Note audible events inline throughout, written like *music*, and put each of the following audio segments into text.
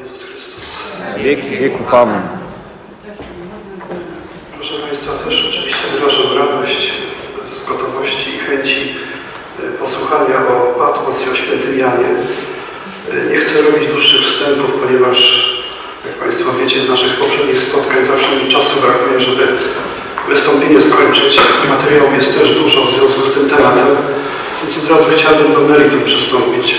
Jezus Chrystus. Wieki wieków amen. Proszę Państwa, też oczywiście wyrażam radość z gotowości i chęci e, posłuchania o Patmos i o Świętym Janie. E, Nie chcę robić dłuższych wstępów, ponieważ, jak Państwo wiecie, z naszych poprzednich spotkań zawsze mi czasu brakuje, żeby wystąpienie skończyć. Materiału jest też dużo w związku z tym tematem, więc od razu chciałbym do meritum przystąpić.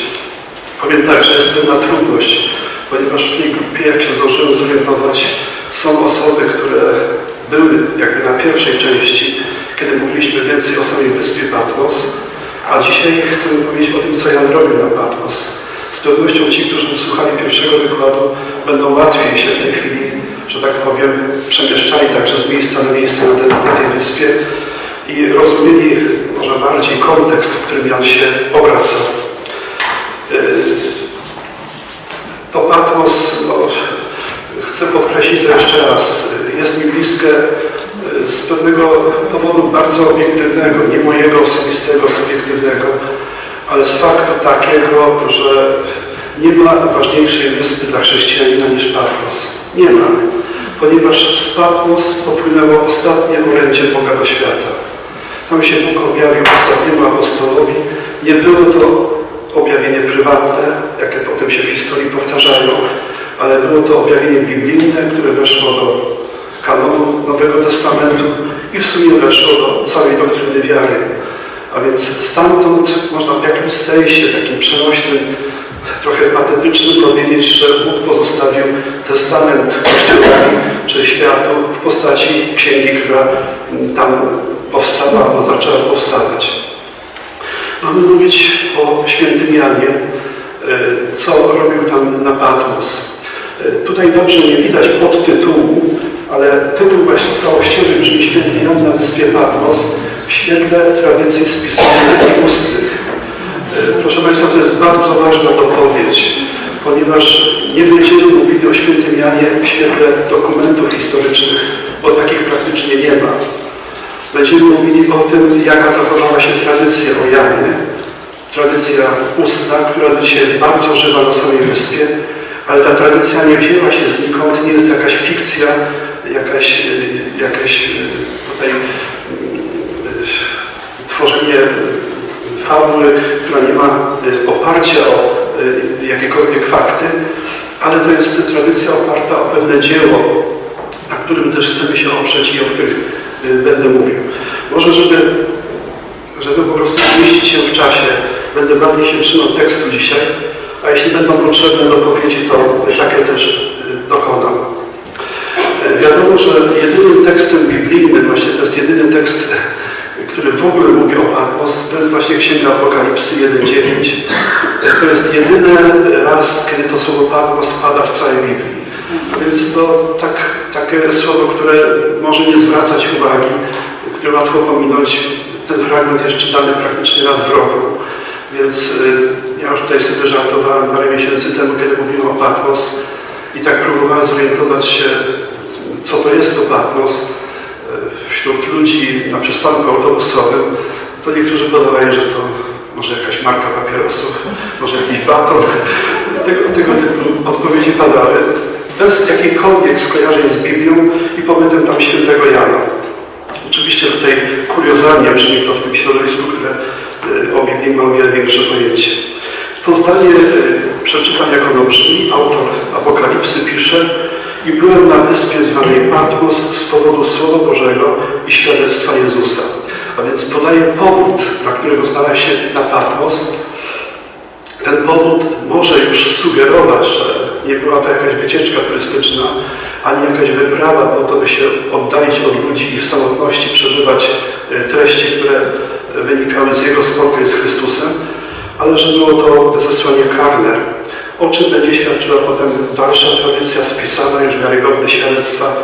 Powiem tak, że jest pewna trudność, ponieważ w tej grupie, jak się zdążyłem zorientować, są osoby, które były jakby na pierwszej części, kiedy mówiliśmy więcej o samej wyspie Patmos, a dzisiaj chcę powiedzieć o tym, co Jan robił na Patmos. Z pewnością ci, którzy słuchali pierwszego wykładu, będą łatwiej się w tej chwili, że tak powiem, przemieszczali także z miejsca na miejsce na, tej- wyspie i rozumieli może bardziej kontekst, w którym Jan się obraca. To Patmos, no, chcę podkreślić to jeszcze raz, jest mi bliskie y, z pewnego powodu bardzo obiektywnego, nie mojego osobistego, subiektywnego, ale z faktu takiego, że nie ma ważniejszej wyspy dla chrześcijanina niż Patmos. Nie ma, ponieważ z Patmos popłynęło ostatnie orędzie Boga do świata. Tam się Bóg objawił ostatniemu apostolowi. Nie było to objawienie prywatne, jakie potem się w historii ale było to objawienie biblijne, które weszło do kanonu Nowego Testamentu i w sumie weszło do całej doktryny wiary. A więc stamtąd można w jakimś sensie takim przenośnym, trochę patetycznym powiedzieć, że Bóg pozostawił testament Kościołowi czy światu w postaci księgi, która tam powstała albo zaczęła powstawać. Mamy mówić o świętym Janie, co robił tam na Patmos. E, Tutaj dobrze nie widać podtytułu, ale tytuł właśnie całościowy brzmi Święty Jan na wyspie Patmos w świetle tradycji spisanych i ustnych. E, Proszę Państwa, to jest bardzo ważna dopowiedź, ponieważ nie będziemy mówili o świętym Janie w świetle dokumentów historycznych, bo takich praktycznie nie ma. Będziemy mówili o tym, jaka zachowała się tradycja o Janie, tradycja ustna, która jest bardzo żywa na samej wyspie, ale ta tradycja nie wzięła się znikąd, nie jest jakaś fikcja, jakaś, jakaś e, tutaj e, tworzenie fabuły, która nie ma e, oparcia o jakiekolwiek fakty, ale to jest tradycja oparta o pewne dzieło, na którym też chcemy się oprzeć i o których będę mówił. Może, żeby, żeby po prostu zmieścić się w czasie, będę bardziej się trzymał tekstu dzisiaj, a jeśli będą potrzebne dopowiedzi, to takie też y, dokonam. Y, Wiadomo, że jedynym tekstem biblijnym, właśnie to jest jedyny tekst, *laughs* który w ogóle mówi o to jest właśnie Księga Apokalipsy 1.9. To jest jedyny raz, kiedy to słowo Patmos pada w całej Biblii. Więc to tak, takie słowo, które może nie zwracać uwagi, które łatwo pominąć. Ten fragment jest czytany praktycznie raz w roku. Więc y, ja już tutaj sobie żartowałem parę miesięcy temu, kiedy mówiłem o Patmos i tak próbowałem zorientować się, co to jest to Patmos y, wśród ludzi na przystanku autobusowym. To niektórzy podawają, że to może jakaś marka papierosów, może jakiś baton. Tego, tego typu odpowiedzi padały bez jakichkolwiek skojarzeń z Biblią i pobytem tam świętego Jana. Oczywiście tutaj kuriozalnie brzmi to w tym środowisku, które y, o Biblii ma o wiele większe pojęcie. To zdanie y, przeczytam jak ono brzmi. Autor Apokalipsy pisze i byłem na wyspie zwanej Patmos z powodu Słowa Bożego i świadectwa Jezusa. A więc podaje powód, dla którego znalazł się na Patmos, ten powód może już sugerować, że nie była to jakaś wycieczka turystyczna, ani jakaś wyprawa po to, by się oddalić od ludzi i w samotności przeżywać e, treści, które wynikały z Jego spotkań z Chrystusem, ale że było to zesłanie karne, o czym będzie świadczyła potem dalsza tradycja spisana, już wiarygodne świadectwa.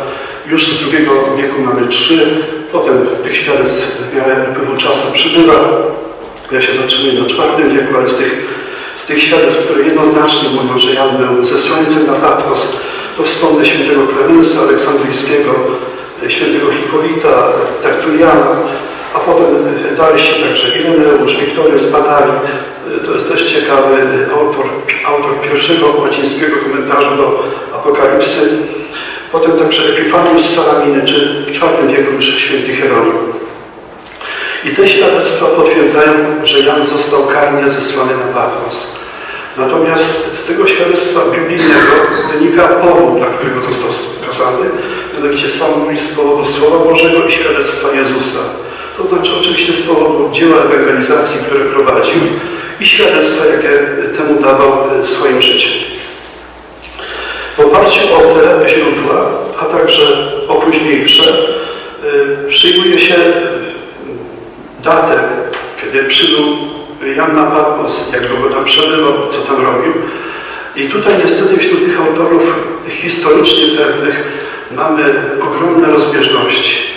Już z II wieku mamy trzy, potem tych świadectw w miarę upływu czasu przybywa. Ja się zatrzymuję na IV wieku, ale z tych z tych świadectw, które jednoznacznie mówią, że Jan był zesłańcem na Patmos, to wspomnę świętego Klemensa Aleksandryjskiego, świętego Hipolita, Tertuliana, a potem dalsi, także Ireneusz, Wiktory z Patali, to jest też ciekawy autor, autor pierwszego łacińskiego komentarza do Apokalipsy, potem także Epifanius z Salaminy, czy w IV wieku już święty Hieronim. I te świadectwa potwierdzają, że Jan został karnie zesłany na Patmos. Natomiast z tego świadectwa biblijnego wynika powód, dla którego został skazany, mianowicie sam mówi z powodu Słowa Bożego i świadectwa Jezusa. To znaczy oczywiście z powodu dzieła ewangelizacji, które prowadził i świadectwa, jakie temu dawał e, swoim życiem. W oparciu o te źródła, a także o późniejsze, e, przyjmuje się datę, kiedy przybył Jan na Patmos, jak długo tam przebywał, co tam robił. I tutaj niestety wśród tych autorów historycznie pewnych mamy ogromne rozbieżności.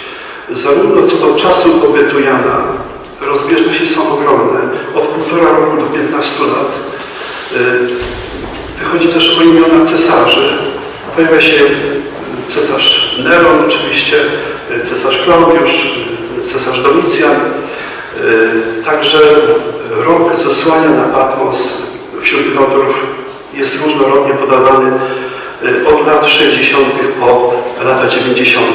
Zarówno co do czasu pobytu Jana, rozbieżności są ogromne, od półtora roku do 15 lat. Y, Wychodzi też o imiona cesarzy. Pojawia się cesarz Neron oczywiście, y, cesarz Klaudiusz, y, cesarz Domicjan. Także rok zesłania na Patmos wśród tych autorów jest różnorodnie podawany od lat 60. po lata 90.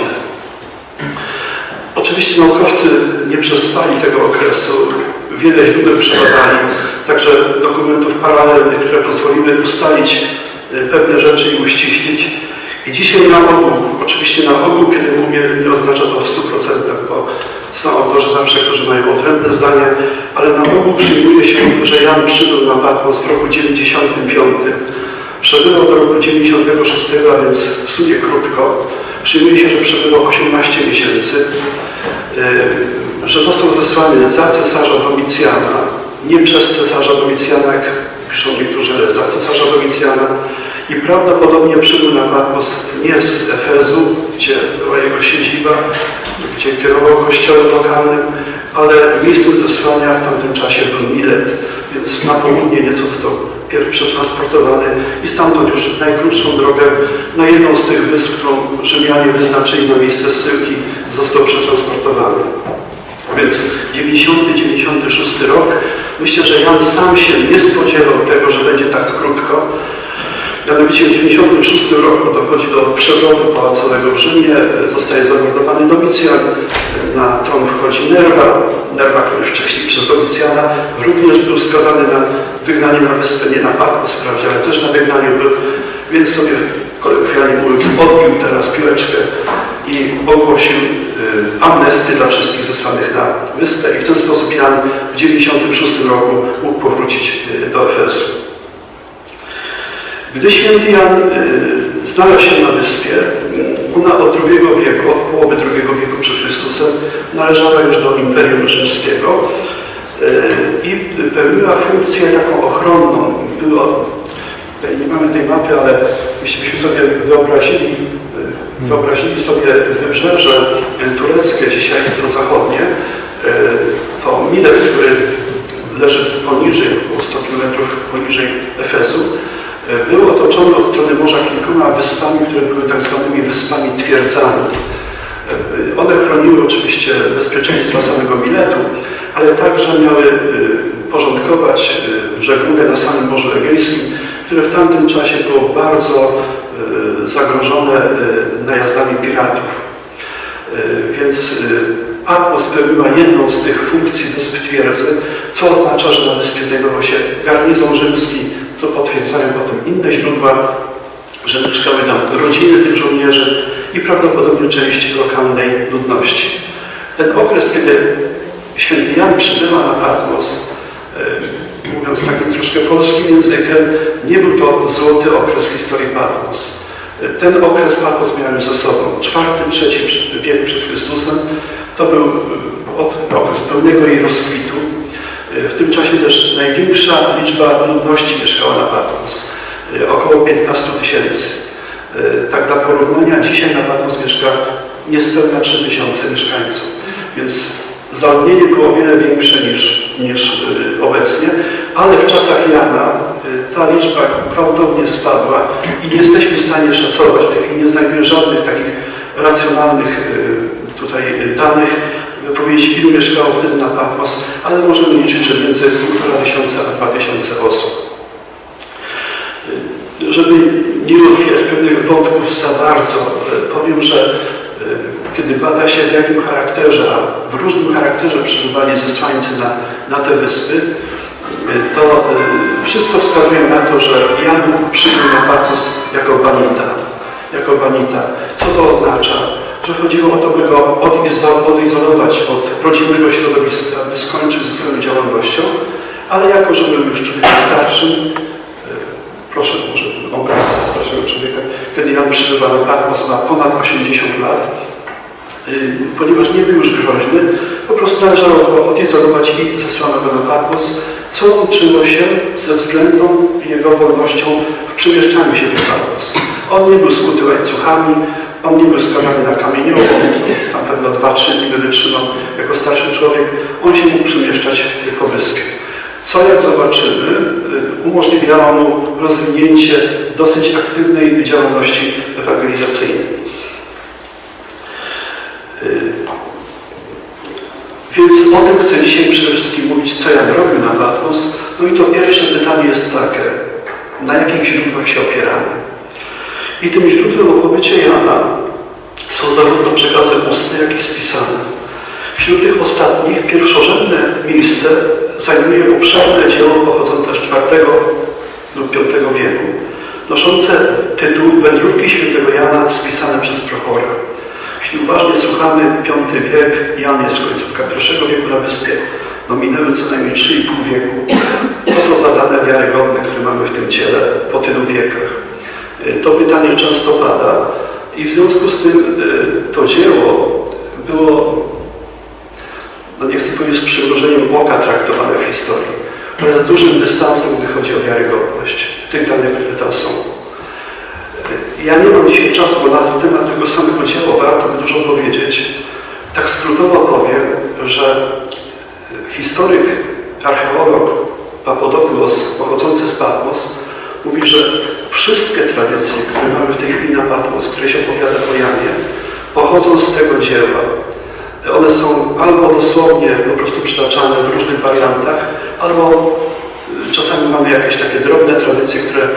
Oczywiście naukowcy nie przespali tego okresu. Wiele źródeł przebadali, także dokumentów paralelnych, które pozwoliły ustalić pewne rzeczy i uściślić. I dzisiaj na ogół, oczywiście na ogół, kiedy mówię, nie oznacza to w 100%, bo są autorzy zawsze, którzy mają odrębne zdanie, ale na ogół przyjmuje się, że Jan przybył na Patmos w roku 95. Przebywał do roku 96, a więc w sumie krótko. Przyjmuje się, że przebywał 18 miesięcy, że został zesłany za cesarza Domicjana, nie przez cesarza Domicjana, jak piszą niektórzy, za cesarza Domicjana. I prawdopodobnie przybył na Patmos nie z Efezu, gdzie była jego siedziba, gdzie kierował kościołem lokalnym, ale miejscem zesłania w tamtym czasie był Milet, więc na południe nieco został pierw przetransportowany i stamtąd już najkrótszą drogę na jedną z tych wysp, którą Rzymianie wyznaczyli na miejsce zsyłki, został przetransportowany. Więc 90-96 rok, myślę, że Jan sam się nie spodziewał tego, że będzie tak krótko. Mianowicie w 96 roku dochodzi do przewrotu pałacowego w Rzymie, zostaje zamordowany Domicjan, na tron wchodzi Nerwa, Nerwa, który wcześniej przez Domicjana również był skazany na wygnanie na wyspę, nie na Patmos wprawdzie, ale też na wygnaniu był, więc sobie kolokwialnie mówiąc odbił teraz piłeczkę i ogłosił y, amnestię dla wszystkich zesłanych na wyspę i w ten sposób Jan w 96 roku mógł powrócić y, do Efezu. Gdy święty Jan y, znalazł się na wyspie, ona od II wieku, od połowy II wieku przed Chrystusem, należała już do Imperium Rzymskiego i pełniła funkcję taką ochronną. Było, tutaj nie mamy tej mapy, ale jeśli byśmy sobie wyobrazili, wyobrazili sobie wybrzeże tureckie, dzisiaj zachodnie, y, to Milet, który leży poniżej, około 100 km poniżej Efezu, był otoczony od strony morza kilkoma wyspami, które były tak zwanymi wyspami twierdzami. One chroniły oczywiście bezpieczeństwo samego Miletu, ale także miały porządkować żeglugę na samym Morzu Egejskim, które w tamtym czasie było bardzo zagrożone najazdami piratów. Więc Patmos pełniła jedną z tych funkcji wysp twierdzy, co oznacza, że na wyspie znajdował się garnizon rzymski, co potwierdzają potem inne źródła, że mieszkały tam rodziny tych żołnierzy i prawdopodobnie części lokalnej ludności. Ten okres, kiedy święty Jan przybywa na Patmos, e, mówiąc takim troszkę polskim językiem, nie był to złoty okres w historii Patmos. E, ten okres Patmos miałem ze sobą. Czwarty, trzeci wiek przed Chrystusem to był e, okres pełnego jej rozkwitu. W tym czasie też największa liczba ludności mieszkała na Patmos, około 15 tysięcy. Tak dla porównania, dzisiaj na Patmos mieszka niespełna 3 tysiące mieszkańców, więc zaludnienie było o wiele większe niż, niż obecnie, ale w czasach Jana ta liczba gwałtownie spadła i nie jesteśmy w stanie szacować, nie znajduję żadnych takich racjonalnych tutaj danych, powiedzieć, ilu mieszkało wtedy na Patmos, ale możemy liczyć, że między 1,5 tysiąca a 2000 osób. Y, Żeby nie otwierać pewnych wątków za bardzo, y, powiem, że y, kiedy bada się w jakim charakterze, a w różnym charakterze przybywali zesłańcy na, na te wyspy, y, to y, wszystko wskazuje na to, że Jan przybył na Patmos jako banita. Jako banita. Co to oznacza? Że chodziło o to, by go odizo- odizolować od rodzimego środowiska, by skończyć ze swoją działalnością, ale jako, że był już człowiekiem starszym, y, proszę może ten obraz starszego człowieka, kiedy Jan przybywa na Patmos, ma ponad 80 lat, y, ponieważ nie był już groźny, po prostu należało go odizolować i zesłano go na Patmos, co łączyło się ze względną jego wolnością w przemieszczaniu się w Patmos. On nie był skuty łańcuchami, on nie był skazany na kamieniołom, tam pewno 2-3 dni by wytrzymał jako starszy człowiek, on się mógł przemieszczać po wyspie. Co jak zobaczymy, y, umożliwiało mu rozwinięcie dosyć aktywnej działalności ewangelizacyjnej. Więc o tym chcę dzisiaj przede wszystkim mówić, co Jan robił na Patmos. No i to pierwsze pytanie jest takie, na jakich źródłach się opieramy? I tym źródłem opowiedzi Jana są zarówno przekazy ustne, jak i spisane. Wśród tych ostatnich pierwszorzędne miejsce zajmuje obszerne dzieło pochodzące z IV lub V wieku, noszące tytuł Wędrówki świętego Jana spisane przez Prochora. Jeśli uważnie słuchamy V wiek, Jan jest końcówka I wieku na wyspie, no minęły co najmniej 3,5 wieku. Co to za dane wiarygodne, które mamy w tym ciele po tylu wiekach? Y, To pytanie często pada i w związku z tym y, to dzieło było, no nie chcę powiedzieć z przymrużeniem oka traktowane w historii, ale z dużym dystansem, gdy chodzi o wiarygodność tych danych, które tam są. Ja nie mam dzisiaj czasu, bo na temat tego samego dzieła warto by dużo powiedzieć. Tak skrótowo powiem, że historyk, archeolog Papadopoulos, pochodzący z Patmos, mówi, że wszystkie tradycje, które mamy w tej chwili na Patmos, które się opowiada o Janie, pochodzą z tego dzieła. One są albo dosłownie po prostu przytaczane w różnych wariantach, albo y, czasami mamy jakieś takie drobne tradycje, które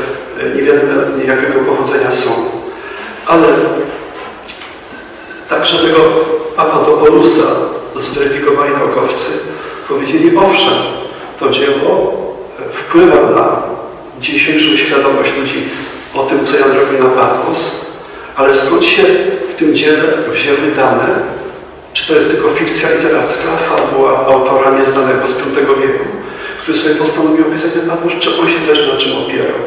nie wiadomo jakiego pochodzenia są. Ale także tego Papadopoulusa zweryfikowali naukowcy, powiedzieli, owszem, to dzieło e, wpływa na dzisiejszą świadomość ludzi o tym, co Jan robił na Patmos, ale skąd się w tym dziele wzięły dane, czy to jest tylko fikcja literacka, fabuła autora nieznanego z V wieku, który sobie postanowił opisać ten Patmos, czy on się też na czym opierał.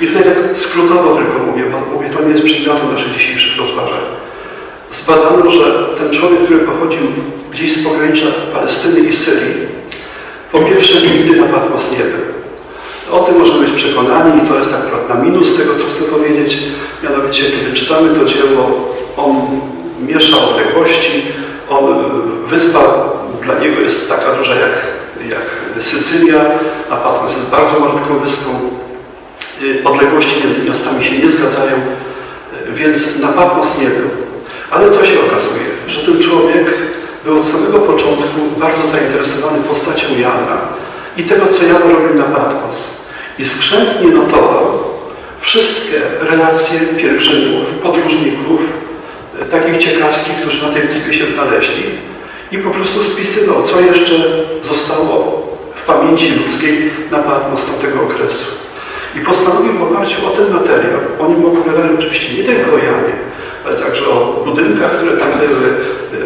I tutaj tak skrótowo tylko mówię, mówię, to nie jest przedmiotem naszych dzisiejszych rozważań. Zbadano, że ten człowiek, który pochodził gdzieś z pogranicza Palestyny i Syrii, po pierwsze nigdy na Patmos nie był. O tym możemy być przekonani i to jest akurat na minus tego, co chcę powiedzieć. Mianowicie, kiedy czytamy to dzieło, on miesza odległości, on, y, wyspa dla niego jest taka duża jak, jak Sycylia, a Patmos jest bardzo malutką wyspą. Y, Odległości między miastami się nie zgadzają, y, więc na Patmos nie był. Ale co się okazuje? Że ten człowiek był od samego początku bardzo zainteresowany postacią Jana i tego, co Jan robił na Patmos. I skrzętnie notował wszystkie relacje pielgrzymów, podróżników, e, takich ciekawskich, którzy na tej wyspie się znaleźli i po prostu spisywał, co jeszcze zostało w pamięci ludzkiej na Patmos tamtego okresu. I postanowił w oparciu o ten materiał, o nim opowiadali oczywiście nie tylko Janie, ale także o budynkach, które tam były,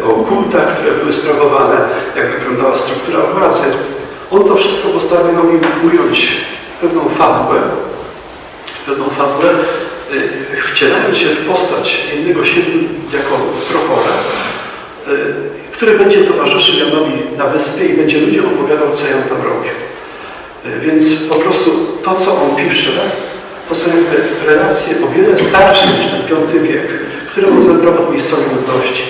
o kultach, które były sprawowane, jak wyglądała struktura władzy. On to wszystko postanowił ująć w pewną fabułę, pewną fabułę, y, wcielając się w postać jednego siebie jako prochora, y, który będzie towarzyszył Janowi na wyspie i będzie ludziom opowiadał, co Jan tam robił. Więc po prostu to, co on pisze, to są jakby relacje o wiele starsze niż ten V wiek, które on zebrał od miejscowej ludności.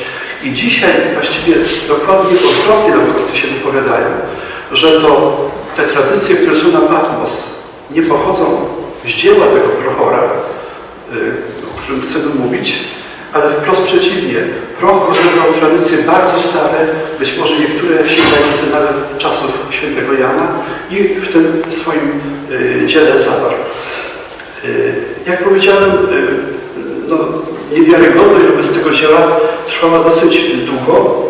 I dzisiaj właściwie dokładnie odwrotnie naukowcy się wypowiadają, że to te tradycje, które są na Patmos, nie pochodzą z dzieła tego Prochora, y, o którym chcemy mówić, ale wprost przeciwnie. Proch rozebrał tradycje bardzo stare, być może niektóre sięgające nawet czasów świętego Jana i w tym swoim y, dziele zawarł. Y, Jak powiedziałem, y, no, niewiarygodność wobec tego dzieła trwała dosyć długo,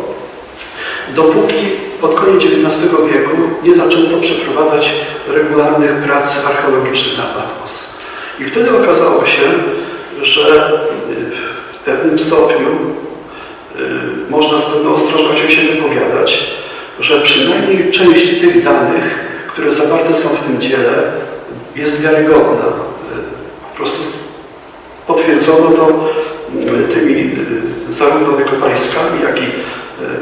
dopóki pod koniec XIX wieku nie zaczęto przeprowadzać regularnych prac archeologicznych na Patmos. I wtedy okazało się, że y, w pewnym stopniu y, można z pewną ostrożnością się wypowiadać, że przynajmniej część tych danych, które zawarte są w tym dziele, jest wiarygodna. Y, Po prostu potwierdzono to y, tymi y, zarówno wykopaliskami, jak i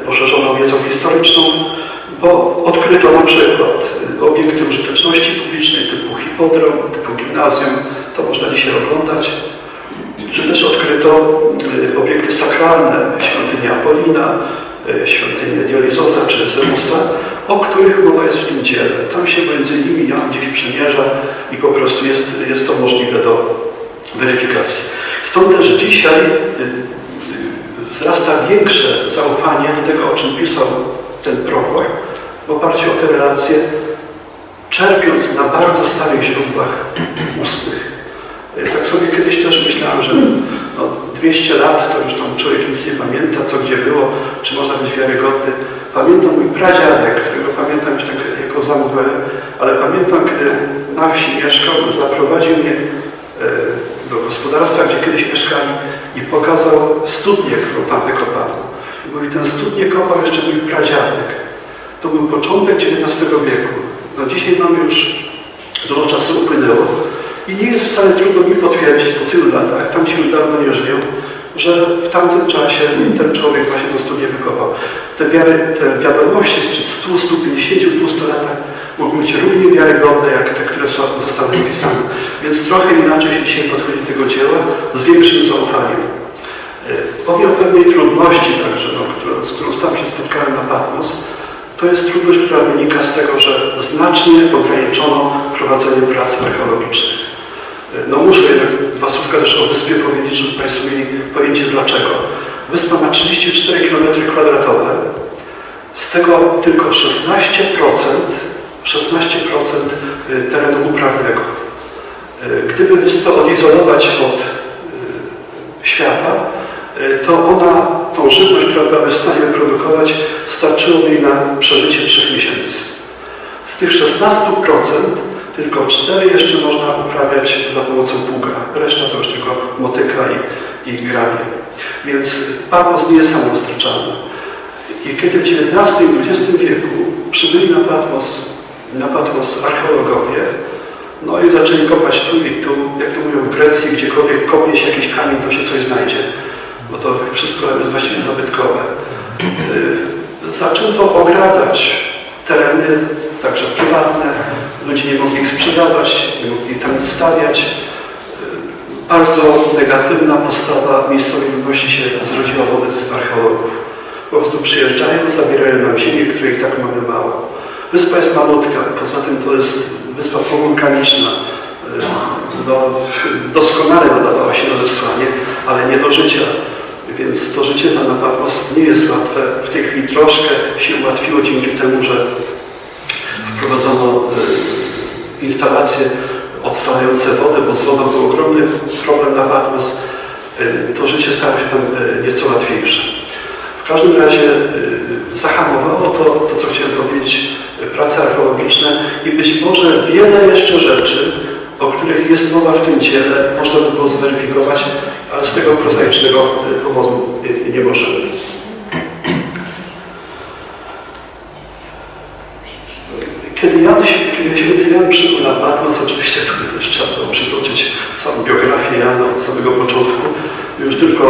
poszerzoną wiedzą historyczną, bo odkryto na przykład obiekty użyteczności publicznej typu hipodrom, typu gimnazjum, to można dzisiaj oglądać, że też odkryto y, obiekty sakralne, świątynię Apolina, y, świątynię Dionizosa czy Zeusa, o których mowa jest w tym dziele. Tam się między nimi Jan gdzieś przemierza i po prostu jest, jest to możliwe do weryfikacji. Stąd też dzisiaj y, wzrasta większe zaufanie do tego, o czym pisał ten prorok, w oparciu o te relacje, czerpiąc na bardzo starych źródłach ustnych. Tak sobie kiedyś też myślałem, że no, 200 lat to już tam człowiek nic nie pamięta, co gdzie było, czy można być wiarygodny. Pamiętam mój pradziadek, którego pamiętam już tak jako za mgłę, ale pamiętam, kiedy na wsi mieszkał, zaprowadził mnie e, do gospodarstwa, gdzie kiedyś mieszkali i pokazał studnię, którą tam wykopano. I mówi, ten studnię kopał jeszcze mój pradziadek. To był początek XIX wieku. No dzisiaj mamy już dużo czasu upłynęło i nie jest wcale trudno mi potwierdzić po tylu latach, tam ci już dawno nie żyją, że w tamtym czasie ten człowiek właśnie tą studnię wykopał. Te, wiary, te wiadomości sprzed 100, 150, 200 latach mogą być równie wiarygodne, jak te, które zostały spisane. Więc trochę inaczej się dzisiaj podchodzi tego dzieła, z większym zaufaniem. E, Powiem o pewnej trudności także, no, którą, z którą sam się spotkałem na Patmos. To jest trudność, która wynika z tego, że znacznie ograniczono prowadzenie prac archeologicznych. No muszę jednak dwa słówka też o wyspie powiedzieć, żeby Państwo mieli pojęcie dlaczego. Wyspa ma 34 km kwadratowe, z tego tylko 16% 16% y, terenu uprawnego. Y, Gdyby wyspę odizolować od y, świata, to ona, tą żywność, która byłaby w stanie wyprodukować, starczyłoby jej na przeżycie 3 miesięcy. Z tych 16% tylko 4 jeszcze można uprawiać za pomocą pługa. Reszta to już tylko motyka i, i grabie. Więc Patmos nie jest samowystarczalny. I kiedy w XIX i XX wieku przybyli na Patmos, na Patmos archeologowie, no i zaczęli kopać tu i tu, jak to mówią w Grecji, gdziekolwiek kopnie się jakiś kamień, to się coś znajdzie, bo to wszystko jest właściwie zabytkowe. Y, Zaczęto ogradzać tereny, także prywatne, ludzie nie mogli ich sprzedawać, nie mogli tam stawiać. Bardzo negatywna postawa miejscowej ludności się zrodziła wobec archeologów. Po prostu przyjeżdżają, zabierają nam ziemię, której tak mamy mało. Wyspa jest malutka, poza tym to jest wyspa powulkaniczna. No, doskonale nadawała się do zesłanie, ale nie do życia. Więc to życie na Patmos nie jest łatwe. W tej chwili troszkę się ułatwiło dzięki temu, że wprowadzono y, instalacje odstające wodę, bo z wodą był ogromny problem na Patmos. Y, To życie stało się tam y, nieco łatwiejsze. W każdym razie zahamowało to, to co chciałem powiedzieć, prace archeologiczne i być może wiele jeszcze rzeczy, o których jest mowa w tym dziele, można by było zweryfikować, ale z tego prozaicznego powodu nie możemy. Kiedy Jan, kiedy święty Jan przybył na Patmos, oczywiście tu też trzeba było przytoczyć całą biografię Jana od samego początku. Już tylko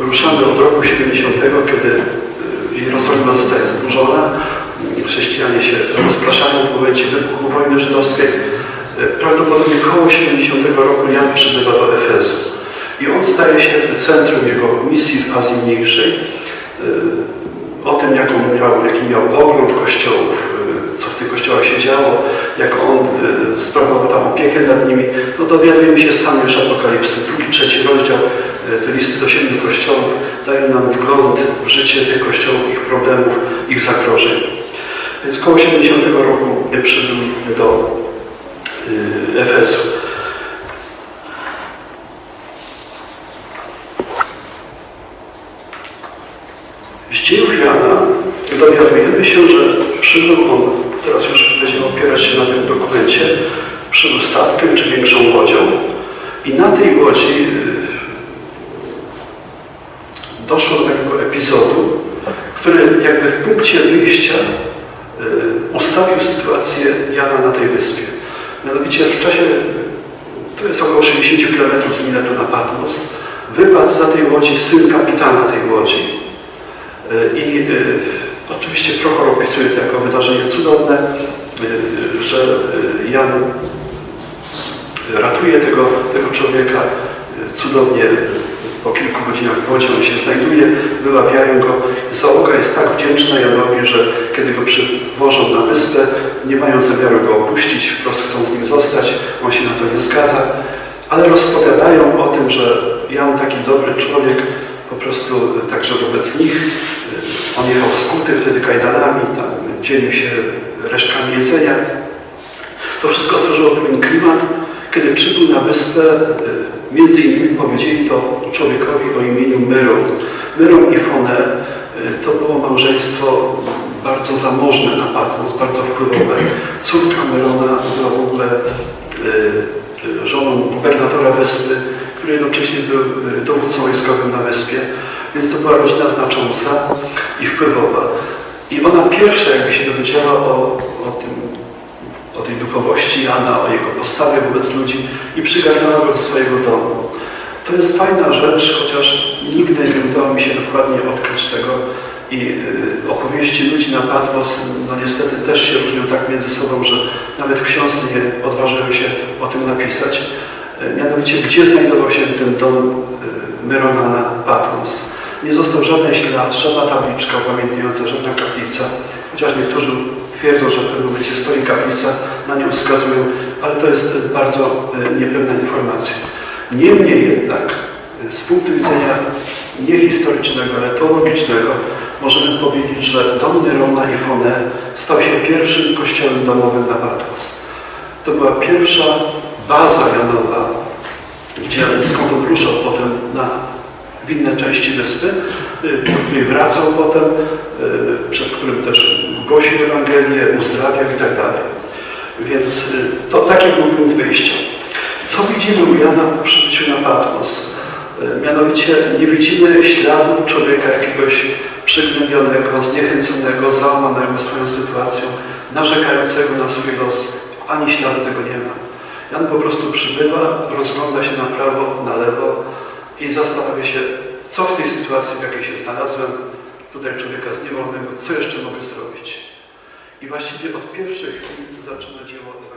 ruszamy od roku 70, kiedy y, Jerozolima zostaje zburzona. Chrześcijanie się rozpraszają w momencie wybuchu wojny żydowskiej. Y, Prawdopodobnie koło 70 roku Jan przybywa do Efezu. I on staje się centrum jego misji w Azji Mniejszej. Y, O tym, jaką miał, jaki miał ogląd kościołów, y, co w tych kościołach się działo, jak on y, sprawował tam opiekę nad nimi, no dowiadujemy się sami już Apokalipsy, drugi, trzeci rozdział, y, listy do siedmiu kościołów, daje nam wgląd w życie tych kościołów, ich problemów, ich zagrożeń. Więc koło 70 roku przybył do y, Efesu. Z dziejów Jana dowiadujemy się, że przybył on, teraz już będziemy opierać się na tym dokumencie, przybył statkiem czy większą łodzią i na tej łodzi y, doszło do takiego epizodu, który jakby w punkcie wyjścia y, ustawił sytuację Jana na tej wyspie. Mianowicie w czasie, to jest około 60 km z Miletu na Patmos, wypadł za tej łodzi syn kapitana tej łodzi. Y, I y, oczywiście Prochor opisuje to jako wydarzenie cudowne, y, że Jan ratuje tego, tego człowieka cudownie. Po kilku godzinach w wodzie on się znajduje, wyławiają go. Załoga jest tak wdzięczna Janowi, że kiedy go przywożą na wyspę, nie mają zamiaru go opuścić, wprost chcą z nim zostać, on się na to nie zgadza, ale rozpowiadają o tym, że Jan taki dobry człowiek, po prostu y, także wobec nich, y, on jechał skuty wtedy kajdanami, tam dzielił się resztkami jedzenia. To wszystko stworzyło pewien klimat, kiedy przybył na wyspę, y, między innymi powiedzieli to człowiekowi o imieniu Myron. Myron i Fone y, to było małżeństwo bardzo zamożne na Patmos, bardzo wpływowe. Córka Myrona była w ogóle żoną gubernatora wyspy, który jednocześnie był y, dowódcą wojskowym na wyspie, więc to była rodzina znacząca i wpływowa. I ona pierwsza jakby się dowiedziała o, o tym o tej duchowości Jana, o jego postawie wobec ludzi i przygarnęła go do swojego domu. To jest fajna rzecz, chociaż nigdy nie udało mi się dokładnie odkryć tego i y, opowieści ludzi na Patmos, no niestety też się różnią tak między sobą, że nawet w książce nie odważyłem się o tym napisać. Y, Mianowicie, gdzie znajdował się ten dom y, Myrona na Patmos. Nie został żaden ślad, żadna tabliczka upamiętniająca, żadna kaplica, chociaż niektórzy twierdzą, że w pewnym momencie stoi kaplica, na nią wskazują, ale to jest, to jest bardzo niepewna informacja. Niemniej jednak z punktu widzenia nie historycznego, ale teologicznego możemy powiedzieć, że dom Nyrona i Fone stał się pierwszym kościołem domowym na Patmos. To była pierwsza baza Janowa, gdzie skąd on ruszał potem na w inne części wyspy, y, do której wracał potem, y, przed którym też głosił Ewangelię, uzdrawiał i tak dalej. Więc y, to taki był punkt wyjścia. Co widzimy u Jana po przybyciu na Patmos? Mianowicie nie widzimy śladu człowieka jakiegoś przygnębionego, zniechęconego, załamanego swoją sytuacją, narzekającego na swój los. Ani śladu tego nie ma. Jan po prostu przybywa, rozgląda się na prawo, na lewo, i zastanawia się, co w tej sytuacji, w jakiej się znalazłem, tutaj człowieka zniewolonego, co jeszcze mogę zrobić. I właściwie od pierwszych chwil zaczyna dzieło.